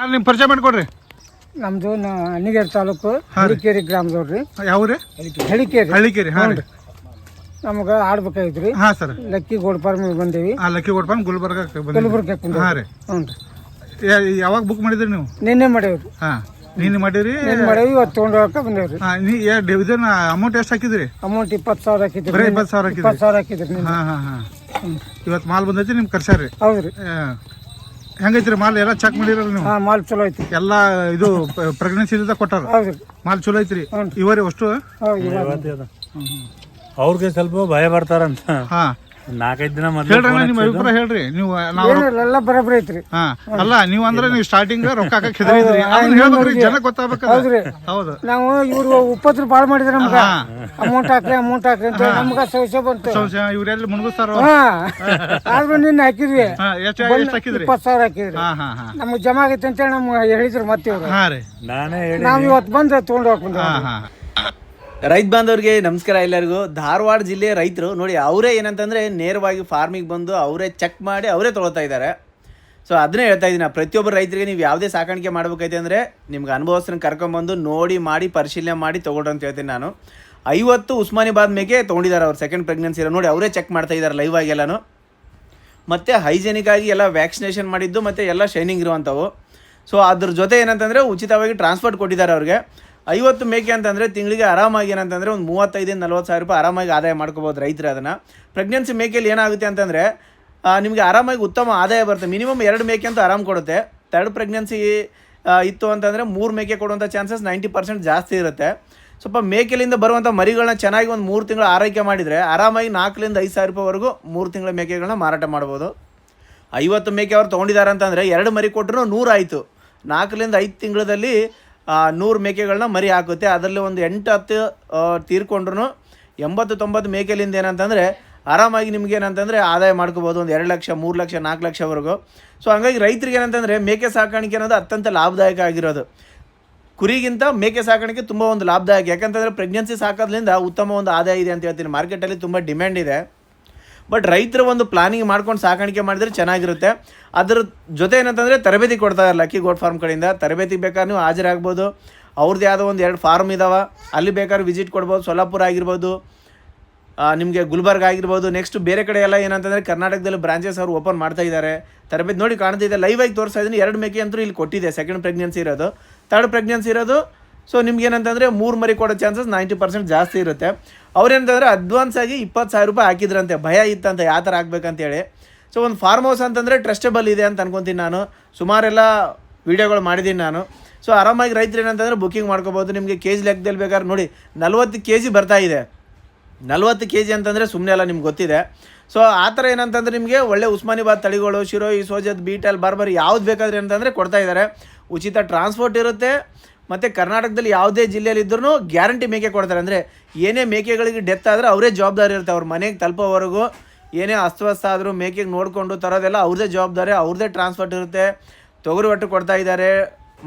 ನಿಮ್ಮ ಪರಿಚಯ ಮಾಡಿಕೊಡ್ರಿ. ನಮ್ದು ಅಣ್ಣಿಗೇರಿ ತಾಲೂಕು ಹಳಿಕೇರಿ ಗ್ರಾಮದವ್ರಿ ಯಾವ ರೀ ಹಳಿಕೇರಿ ಹಳ್ಳಿಕೇರಿ. ಹಾಂ ರೀ. ನಮ್ಗೆ ಆಡ್ಬೇಕಾಗಿತ್ರಿ. ಹಾಂ ಸರ್. ಲಕ್ಕಿ ಗೋಡ್ಪಾರ್ ಫಾರ್ಮ್ ಬಂದೇವಿ. ಆ ಲಕ್ಕಿ ಗೋಡ್ಪಾರ್ ಗುಲ್ಬರ್ಗ ಗುಲ್ಬರ್ಗ ಕಲಬುರ್ಗಿ ಕುಂದ ಹಾಂ ರೀ. ಹ್ಞೂ ರೀ. ಯಾವಾಗ ಬುಕ್ ಮಾಡಿದ್ರಿ ನೀವು? ನಿನ್ನೆ ಮಾಡೇವ್ರಿ. ಹಾಂ ನೀನು ಮಾಡಿರಿ ಮಾಡೇವಿ ಇವತ್ತು ತೊಗೊಂಡೋಗಕ್ಕೆ ಬಂದೇವ್ರಿ. ಹಾಂ ನೀ ಇದನ್ನ ಅಮೌಂಟ್ ಎಷ್ಟು ಹಾಕಿದ್ರಿ? ಅಮೌಂಟ್ ಇಪ್ಪತ್ತು ಸಾವಿರ ಹಾಕಿದ್ರಿ ಬರೀ ಇಪ್ಪತ್ತು ಸಾವಿರ ಹಾಕಿದ್ರಿ. ಇಪ್ಪತ್ತು ಸಾವಿರ ಹಾಕಿದ್ರಿ ಹಾಂ ಹಾಂ ಹಾಂ. ಇವತ್ತು ಮಾಲ್ ಬಂದೈತಿ ನಿಮ್ಗೆ ರೀ. ಹೌದ್ರಿ ಹೆಂಗೈತ್ರಿ ಮಾಲ್? ಎಲ್ಲ ಚೆಕ್ ಮಾಡಿರಲ್ಲ ನೀವು? ಹಾಂ ಮಾಲ್ ಚಲೋ ಐತಿ ಎಲ್ಲ ಇದು ಪ್ರೆಗ್ನೆನ್ಸಿ ಇದ್ದ ಕೊಟ್ಟಾರ? ಮಾಲ್ ಚಲೋ ಐತ್ರಿ? ಇವರಿ ಅಷ್ಟು? ಹೌದು ಅವ್ರಿಗೆ ಸ್ವಲ್ಪ ಭಯ ಬರ್ತಾರಂತ ಹಾ. ನಾಲ್ಕೈದು ದಿನ ಮೊದ್ಲು ಹೇಳ್ರಿ ಅಣ್ಣ, ನಿಮ್ಮ ಅಭಿಪ್ರಾಯ ಹೇಳ್ರಿ. ನೀವು ನಾವು ಎಲ್ಲ ಬರೋಬ್ಬರಿ ಐತ್ರಿ. ಹಾ ಅಲ್ಲ ನೀವು ಅಂದ್ರೆ ನೀವು ಸ್ಟಾರ್ಟಿಂಗ್ ರೊಕ್ಕ ಹಾಕಕ್ ಹೆದರಿದ್ರಿ. ಅದನ್ನ ಹೇಳ್ಬೇಕ್ರಿ ಜನ ಗೊತ್ತಾಗ್ಬೇಕಲ್ಲ. ಹೌದು ನಾವು ಇವ್ರು ಉಪದ್ರ ಭಾಳ ಮಾಡಿದ್ರೆ ನಮ್ಗೆ ಅಮೌಂಟ್ ಹಾಕ್ರಿ ಅಮೌಂಟ್ ಹಾಕ್ರಿ ಅಂತ ನಮ್ಗೆ ಸಮಸ್ಯೆ ಬಂತು. ಸಂಶಯ ಇವ್ರೆಲ್ಲಿ ಮುಣಗಿಸ್ತಾರ? ಹಾ. ಆದ್ರೂ ನಿನ್ನೆ ಹಾಕಿದ್ವಿ. ಹಾ ಎಷ್ಟು ಎಷ್ಟು ಹಾಕಿದ್ರಿ? ಇಪ್ಪತ್ತು ಸಾವಿರ ಹಾಕಿದ್ರಿ ಹಾ ಹಾ ಹಾ. ನಮ್ಗೆ ಜಮಾ ಆಗೈತೆ ಅಂತೇಳಿ ನಮ್ಗೆ ಹೇಳಿದ್ರು ಮತ್ತೆ ಇವ್ರು. ಹಾ ರೀ. हाँ, ನಾನೇ ಹೇಳಿ ನಾವ್ ಇವತ್ತು ಬಂದು ತಗೊಂಡ್ ಹೋಗ್ಬಂದ ಹಾ ಹಾ. ರೈತ ಬಾಂಧವ್ರಿಗೆ ನಮಸ್ಕಾರ ಎಲ್ಲರಿಗೂ. ಧಾರವಾಡ ಜಿಲ್ಲೆಯ ರೈತರು ನೋಡಿ, ಅವರೇ ಏನಂತಂದರೆ ನೇರವಾಗಿ ಫಾರ್ಮಿಗೆ ಬಂದು ಅವರೇ ಚೆಕ್ ಮಾಡಿ ಅವರೇ ತೊಗೊಳ್ತಾ ಇದ್ದಾರೆ. ಸೊ ಅದನ್ನೇ ಹೇಳ್ತಾ ಇದ್ದೀನಿ. ಪ್ರತಿಯೊಬ್ಬರು ರೈತರಿಗೆ ನೀವು ಯಾವುದೇ ಸಾಕಾಣಿಕೆ ಮಾಡಬೇಕೈತೆ ಅಂದರೆ ನಿಮ್ಗೆ ಅನುಭವಸ್ಥರನ್ನ ಕರ್ಕೊಂಬಂದು ನೋಡಿ ಮಾಡಿ, ಪರಿಶೀಲನೆ ಮಾಡಿ ತೊಗೊಳ್ರಿ ಅಂತ ಹೇಳ್ತೀನಿ ನಾನು. ಐವತ್ತು ಉಸ್ಮಾನಿಬಾದ್ ಮೇಗೆ ತೊಗೊಂಡಿದ್ದಾರೆ ಅವ್ರು ಸೆಕೆಂಡ್ ಪ್ರೆಗ್ನೆನ್ಸಿ ಇರೋ ನೋಡಿ, ಅವರೇ ಚೆಕ್ ಮಾಡ್ತಾ ಇದ್ದಾರೆ ಲೈವ್ ಆಗಿ ಎಲ್ಲನೂ. ಮತ್ತು ಹೈಜೆನಿಕ್ ಆಗಿ ಎಲ್ಲ ವ್ಯಾಕ್ಸಿನೇಷನ್ ಮಾಡಿದ್ದು ಮತ್ತು ಎಲ್ಲ ಶೈನಿಂಗ್ ಇರುವಂಥವು. ಸೊ ಅದ್ರ ಜೊತೆ ಏನಂತಂದರೆ ಉಚಿತವಾಗಿ ಟ್ರಾನ್ಸ್ಪೋರ್ಟ್ ಕೊಟ್ಟಿದ್ದಾರೆ ಅವ್ರಿಗೆ. ಐವತ್ತು ಮೇಕೆ ಅಂತಂದರೆ ತಿಂಗಳಿಗೆ ಆರಾಮಾಗಿ ಏನಂತಂದರೆ ಒಂದು ಮೂವತ್ತೈದಿಂದ ನಲ್ವತ್ತು ಸಾವಿರ ರೂಪಾಯಿ ಆರಾಮಾಗಿ ಆದಾಯ ಮಾಡ್ಕೋಬೋದು ರೈತರು ಅದನ್ನು. ಪ್ರೆಗ್ನೆನ್ಸಿ ಮೇಕೆಯಲ್ಲಿ ಏನಾಗುತ್ತೆ ಅಂತಂದರೆ ನಿಮಗೆ ಆರಾಮಾಗಿ ಉತ್ತಮ ಆದಾಯ ಬರುತ್ತೆ. ಮಿನಿಮಮ್ ಎರಡು ಮೇಕೆ ಅಂತ ಆರಾಮ್ ಕೊಡುತ್ತೆ. ತರ್ಡ್ ಪ್ರೆಗ್ನೆನ್ಸಿ ಇತ್ತು ಅಂತಂದರೆ ಮೂರು ಮೇಕೆ ಕೊಡುವಂಥ ಚಾನ್ಸಸ್ ನೈಂಟಿ ಪರ್ಸೆಂಟ್ ಜಾಸ್ತಿ ಇರುತ್ತೆ. ಸ್ವಲ್ಪ ಮೇಕೆಲಿಂದ ಬರುವಂಥ ಮರಿಗಳನ್ನ ಚೆನ್ನಾಗಿ ಒಂದು ಮೂರು ತಿಂಗಳು ಆರೈಕೆ ಮಾಡಿದರೆ ಆರಾಮಾಗಿ ನಾಲ್ಕರಿಂದ ಐದು ಸಾವಿರ ರೂಪಾಯಿವರೆಗೂ ಮೂರು ತಿಂಗಳ ಮೇಕೆಗಳನ್ನ ಮಾರಾಟ ಮಾಡ್ಬೋದು. ಐವತ್ತು ಮೇಕೆ ಅವ್ರು ತೊಗೊಂಡಿದ್ದಾರೆ ಅಂತಂದರೆ ಎರಡು ಮರಿ ಕೊಟ್ಟರು ನೂರು ಆಯಿತು ನಾಲ್ಕರಿಂದ ಐದು ತಿಂಗಳಲ್ಲಿ ನೂರು ಮೇಕೆಗಳನ್ನ ಮರಿ ಹಾಕುತ್ತೆ. ಅದರಲ್ಲಿ ಒಂದು ಎಂಟು, ಹತ್ತು ತೀರ್ಕೊಂಡ್ರು ಎಂಬತ್ತು, ತೊಂಬತ್ತು ಮೇಕೆಲಿಂದ ಏನಂತಂದರೆ ಆರಾಮಾಗಿ ನಿಮ್ಗೆ ಏನಂತಂದರೆ ಆದಾಯ ಮಾಡ್ಕೋಬೋದು. ಒಂದು ಎರಡು ಲಕ್ಷ, ಮೂರು ಲಕ್ಷ, ನಾಲ್ಕು ಲಕ್ಷವರೆಗೂ ಸೊ ಹಂಗಾಗಿ ರೈತರಿಗೆ ಏನಂತಂದರೆ ಮೇಕೆ ಸಾಕಾಣಿಕೆ ಅನ್ನೋದು ಅತ್ಯಂತ ಲಾಭದಾಯಕ ಆಗಿರೋದು. ಕುರಿಗಿಂತ ಮೇಕೆ ಸಾಕಾಣಿಕೆ ತುಂಬ ಒಂದು ಲಾಭದಾಯಕ. ಯಾಕಂತಂದರೆ ಪ್ರೆಗ್ನೆನ್ಸಿ ಸಾಕೋದ್ರಿಂದ ಉತ್ತಮ ಒಂದು ಆದಾಯ ಇದೆ ಅಂತ ಹೇಳ್ತೀನಿ. ಮಾರ್ಕೆಟಲ್ಲಿ ತುಂಬ ಡಿಮ್ಯಾಂಡ್ ಇದೆ. ಬಟ್ ರೈತರು ಒಂದು ಪ್ಲಾನಿಂಗ್ ಮಾಡ್ಕೊಂಡು ಸಾಕಾಣಿಕೆ ಮಾಡಿದ್ರೆ ಚೆನ್ನಾಗಿರುತ್ತೆ. ಅದ್ರ ಜೊತೆ ಏನಂತಂದರೆ ತರಬೇತಿ ಕೊಡ್ತಾರೆ ಲಕ್ಕಿ ಗೋಟ್ ಫಾರ್ಮ್ ಕಡೆಯಿಂದ. ತರಬೇತಿ ಬೇಕಾದ್ರೆ ನೀವು ಹಾಜರಾಗ್ಬೋದು ಅವ್ರದ್ದು ಯಾವುದೋ ಒಂದು ಎರಡು ಫಾರ್ಮ್ ಇದಾವೆ. ಅಲ್ಲಿ ಬೇಕಾದ್ರೆ ವಿಸಿಟ್ ಕೊಡ್ಬೋದು. ಸೊಲ್ಲಾಪುರ ಆಗಿರ್ಬೋದು. ನಿಮಗೆ ಗುಲ್ಬರ್ಗ ಆಗಿರ್ಬೋದು. ನೆಕ್ಸ್ಟ್ ಬೇರೆ ಕಡೆ ಎಲ್ಲ ಏನಂತಂದರೆ ಕರ್ನಾಟಕದಲ್ಲಿ ಬ್ರಾಂಚಸ್ ಅವರು ಓಪನ್ ಮಾಡ್ತಾ ಇದ್ದಾರೆ. ತರಬೇತಿ ನೋಡಿ ಕಾಣ್ತಿದೆ. ಲೈವ್ ಆಗಿ ತೋರಿಸ್ತಾ ಇದ್ದೀನಿ ಎರಡು ಮೇಕೆ ಅಂತೂ ಇಲ್ಲಿ ಕೊಟ್ಟಿದೆ. ಸೆಕೆಂಡ್ ಪ್ರೆಗ್ನೆನ್ಸಿ ಇರೋದು. ತರ್ಡ್ ಪ್ರೆಗ್ನೆನ್ಸಿ ಇರೋದು. ಸೊ ನಿಮ್ಗೆ ಏನಂತಂದರೆ ಮೂರು ಮರಿ ಕೊಡೋ ಚಾನ್ಸಸ್ ನೈಂಟಿ ಪರ್ಸೆಂಟ್ ಜಾಸ್ತಿ ಇರುತ್ತೆ. ಅವ್ರೇನಂತಂದರೆ ಅಡ್ವಾನ್ಸ್ ಆಗಿ ಇಪ್ಪತ್ತು ಸಾವಿರ ರೂಪಾಯಿ ಹಾಕಿದ್ರಂತೆ. ಭಯ ಇತ್ತಂತೆ, ಯಾವ ಥರ ಆಗ್ಬೇಕಂತೇಳಿ. ಸೊ ಒಂದು ಫಾರ್ಮ್ ಹೌಸ್ ಅಂತಂದರೆ ಟ್ರಸ್ಟೇಬಲ್ ಇದೆ ಅಂತ ಅನ್ಕೊತೀನಿ ನಾನು. ಸುಮಾರೆಲ್ಲ ವೀಡಿಯೋಗಳು ಮಾಡಿದ್ದೀನಿ ನಾನು. ಸೊ ಆರಾಮಾಗಿ ರೈತರು ಏನಂತಂದರೆ ಬುಕ್ಕಿಂಗ್ ಮಾಡ್ಕೋಬೋದು. ನಿಮಗೆ ಕೆ ಜಿ ಲೆಕ್ಕದಲ್ಲಿ ಬೇಕಾದ್ರೆ ನೋಡಿ, ನಲ್ವತ್ತು ಕೆ ಜಿ ಬರ್ತಾ ಇದೆ. ನಲ್ವತ್ತು ಕೆ ಜಿ ಅಂತಂದರೆ ಸುಮ್ಮನೆ ಅಲ್ಲ, ನಿಮ್ಗೆ ಗೊತ್ತಿದೆ. ಸೊ ಆ ಥರ ಏನಂತಂದ್ರೆ ನಿಮಗೆ ಒಳ್ಳೆ ಉಸ್ಮಾನಿಬಾದ್ ತಳಿಗಳು, ಶಿರೋಯಿ ಸೋಜದ್ ಬೀಟಲ್, ಬಾರ್ಬರ್ ಯಾವ್ದು ಬೇಕಾದ್ರೆ ಅಂತಂದರೆ ಕೊಡ್ತಾ ಇದ್ದಾರೆ. ಉಚಿತ ಟ್ರಾನ್ಸ್ಪೋರ್ಟ್ ಇರುತ್ತೆ. ಮತ್ತು ಕರ್ನಾಟಕದಲ್ಲಿ ಯಾವುದೇ ಜಿಲ್ಲೆಯಲ್ಲಿ ಇದ್ರೂ ಗ್ಯಾರಂಟಿ ಮೇಕೆ ಕೊಡ್ತಾರೆ. ಅಂದರೆ ಏನೇ ಮೇಕೆಗಳಿಗೆ ಡೆತ್ ಆದರೆ ಅವರೇ ಜವಾಬ್ದಾರಿ ಇರುತ್ತೆ. ಅವ್ರ ಮನೆಗೆ ತಲುಪೋವರೆಗೂ ಏನೇ ಅಸ್ವಸ್ಥ ಆದರೂ ಮೇಕೆಗೆ ನೋಡಿಕೊಂಡು ತರೋದೆಲ್ಲ ಅವ್ರದೇ ಜವಾಬ್ದಾರಿ ಅವ್ರದ್ದೇ ಟ್ರಾನ್ಸ್ಪೋರ್ಟ್ ಇರುತ್ತೆ. ತೊಗರಿ ಒಟ್ಟು ಕೊಡ್ತಾ ಇದ್ದಾರೆ,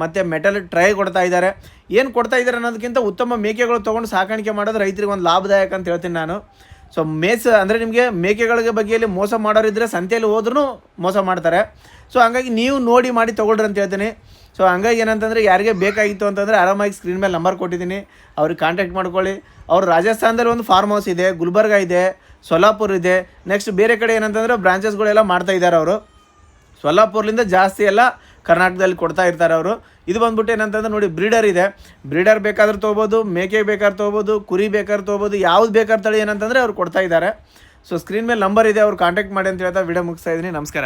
ಮತ್ತು ಮೆಟಲ್ ಟ್ರೈ ಕೊಡ್ತಾ ಇದ್ದಾರೆ. ಏನು ಕೊಡ್ತಾ ಇದ್ದಾರೆ ಅನ್ನೋದಕ್ಕಿಂತ ಉತ್ತಮ ಮೇಕೆಗಳು ತೊಗೊಂಡು ಸಾಕಾಣಿಕೆ ಮಾಡೋದು ರೈತರಿಗೆ ಒಂದು ಲಾಭದಾಯಕ ಅಂತ ಹೇಳ್ತೀನಿ ನಾನು. ಸೊ ಮೇಸ ಅಂದರೆ ನಿಮಗೆ ಮೇಕೆಗಳಿಗೆ ಬಗ್ಗೆಯಲ್ಲಿ ಮೋಸ ಮಾಡೋರಿದ್ದರೆ ಸಂತೆಯಲ್ಲಿ ಹೋದ್ರೂ ಮೋಸ ಮಾಡ್ತಾರೆ. ಸೊ ಹಂಗಾಗಿ ನೀವು ನೋಡಿ ಮಾಡಿ ತೊಗೊಳ್ರಿ ಅಂತ ಹೇಳ್ತೀನಿ. ಸೊ ಹಂಗಾಗಿ ಏನಂತಂದರೆ ಯಾರಿಗೆ ಬೇಕಾಗಿತ್ತು ಅಂತಂದರೆ ಆರಾಮಾಗಿ ಸ್ಕ್ರೀನ್ ಮೇಲೆ ನಂಬರ್ ಕೊಟ್ಟಿದ್ದೀನಿ. ಅವ್ರಿಗೆ ಕಾಂಟ್ಯಾಕ್ಟ್ ಮಾಡ್ಕೊಳ್ಳಿ. ಅವರು ರಾಜಸ್ಥಾನದಲ್ಲಿ ಒಂದು ಫಾರ್ಮ್ ಹೌಸ್ ಇದೆ, ಗುಲ್ಬರ್ಗ ಇದೆ, ಸೊಲ್ಲಾಪುರ್ ಇದೆ. ನೆಕ್ಸ್ಟ್ ಬೇರೆ ಕಡೆ ಏನಂತಂದರೆ ಬ್ರಾಂಚಸ್ಗಳೆಲ್ಲ ಮಾಡ್ತಾ ಇದ್ದಾರೆ ಅವರು. ಸೊಲ್ಲಾಪುರ್ಲಿಂದ ಜಾಸ್ತಿ ಎಲ್ಲ ಕರ್ನಾಟಕದಲ್ಲಿ ಕೊಡ್ತಾ ಇರ್ತಾರೆ ಅವರು. ಇದು ಬಂದ್ಬಿಟ್ಟು ಏನಂತಂದ್ರೆ ನೋಡಿ ಬ್ರೀಡರ್ ಇದೆ. ಬ್ರೀಡರ್ ಬೇಕಾದ್ರೆ ತೊಗೋಬೋದು, ಮೇಕೆ ಬೇಕಾದ್ರೆ ತೊಗೋಬೋದು, ಕುರಿ ಬೇಕಾದ್ರೆ ತೊಗೋಬೋದು, ಯಾವ್ದು ಬೇಕಾದ್ರೆ ತಳಿ ಏನಂತಂದರೆ ಅವ್ರು ಕೊಡ್ತಾ ಇದ್ದಾರೆ. ಸೊ ಸ್ಕ್ರೀನ್ ಮೇಲೆ ನಂಬರ್ ಇದೆ, ಅವ್ರು ಕಾಂಟ್ಯಾಕ್ಟ್ ಮಾಡಿ ಅಂತ ಹೇಳ್ತಾ ವಿಡಿಯೋ ಮುಗಿಸ್ತಾ ಇದ್ದೀನಿ. ನಮಸ್ಕಾರ.